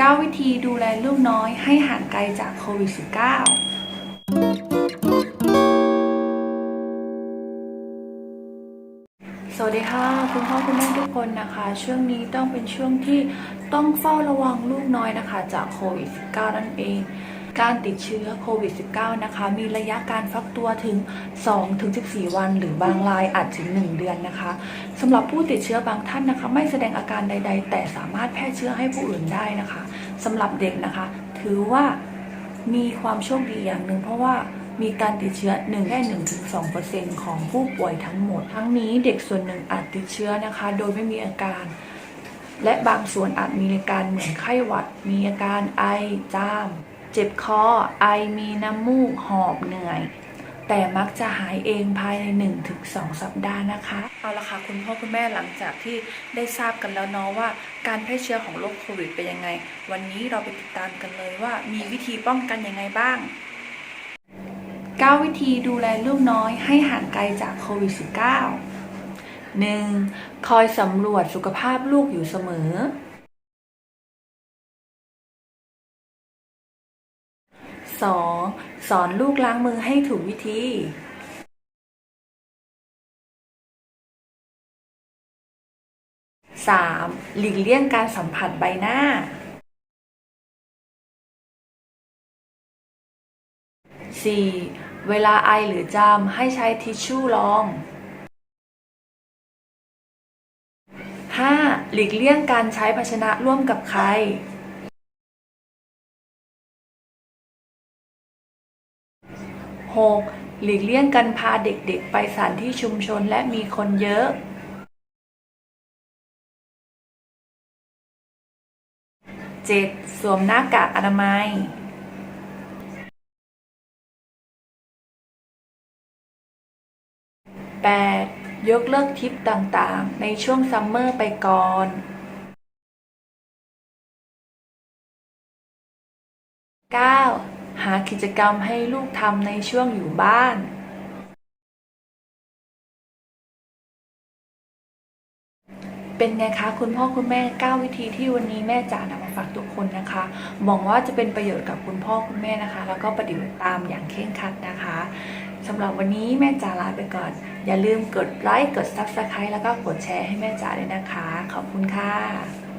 9 วิธีดูแลลูกน้อยให้ห่างไกลจากโควิด -19 สวัสดีค่ะ คุณพ่อคุณแม่ทุกคนนะคะ ช่วงนี้ต้องเป็นช่วงที่ต้องเฝ้าระวังลูกน้อยนะคะ จากโควิด -19 นั่นเอง การติดเชื้อโควิด -19 นะคะ มีระยะการฟักตัวถึง 2-14 วัน หรือบางรายอาจถึง 1 เดือนนะคะสำหรับผู้ติดเชื้อบางท่านนะคะ ไม่แสดงอาการใด ๆ แต่สามารถแพร่เชื้อให้ผู้อื่นได้นะคะสำหรับเด็กนะคะ ถือว่ามีความโชคดีอย่างหนึ่งเพราะว่ามีการติดเชื้อ1แค่1-2%ของผู้ป่วยทั้งหมด ทั้งนี้เด็กส่วนหนึ่งอาจติดเชื้อนะคะ โดยไม่มีอาการ และบางส่วนอาจมีอาการเหมือนไข้หวัด มีอาการไอจาม เจ็บคอ ไอมีน้ำมูก หอบเหนื่อย แต่มักจะหายเองภายใน 1-2 สัปดาห์นะคะ เอาละค่ะ คุณพ่อคุณแม่หลังจากที่ได้ทราบกันแล้วเนาะว่า การแพร่เชื้อของโรคโควิดเป็นยังไง วันนี้เราไปติดตามกันเลยว่ามีวิธีป้องกันยังไงบ้าง 9 วิธีดูแลลูกน้อยให้ห่างไกลจากโควิด -19 1. คอยสำรวจสุขภาพลูกอยู่เสมอ 2. สอนลูกล้างมือให้ถูกวิธี 3. หลีกเลี่ยงการสัมผัสใบหน้า 4. เวลาไอหรือจามให้ใช้ทิชชู่รอง 5. หลีกเลี่ยงการใช้ภาชนะร่วมกับใคร 6. หลีกเลี่ยงการพาเด็กๆ ไปสถานที่ชุมชนและมีคนเยอะ 7. สวมหน้ากากอนามัย 8. ยกเลิกทริปต่างๆ ในช่วงซัมเมอร์ไปก่อน 9. หากิจกรรมให้ลูกทำในช่วงอยู่บ้านเป็นไงคะคุณพ่อคุณแม่ 9 วิธีที่วันนี้แม่จ๋านำมาฝากทุกคนนะคะหวังว่าจะเป็นประโยชน์กับคุณพ่อคุณแม่นะคะ แล้วก็ปฏิบัติตามอย่างเคร่งครัดนะคะสำหรับวันนี้แม่จ๋าลาไปก่อน อย่าลืมกดไลค์กด Subscribe แล้วก็กดแชร์ให้แม่จ๋าด้วยนะคะ ขอบคุณค่ะ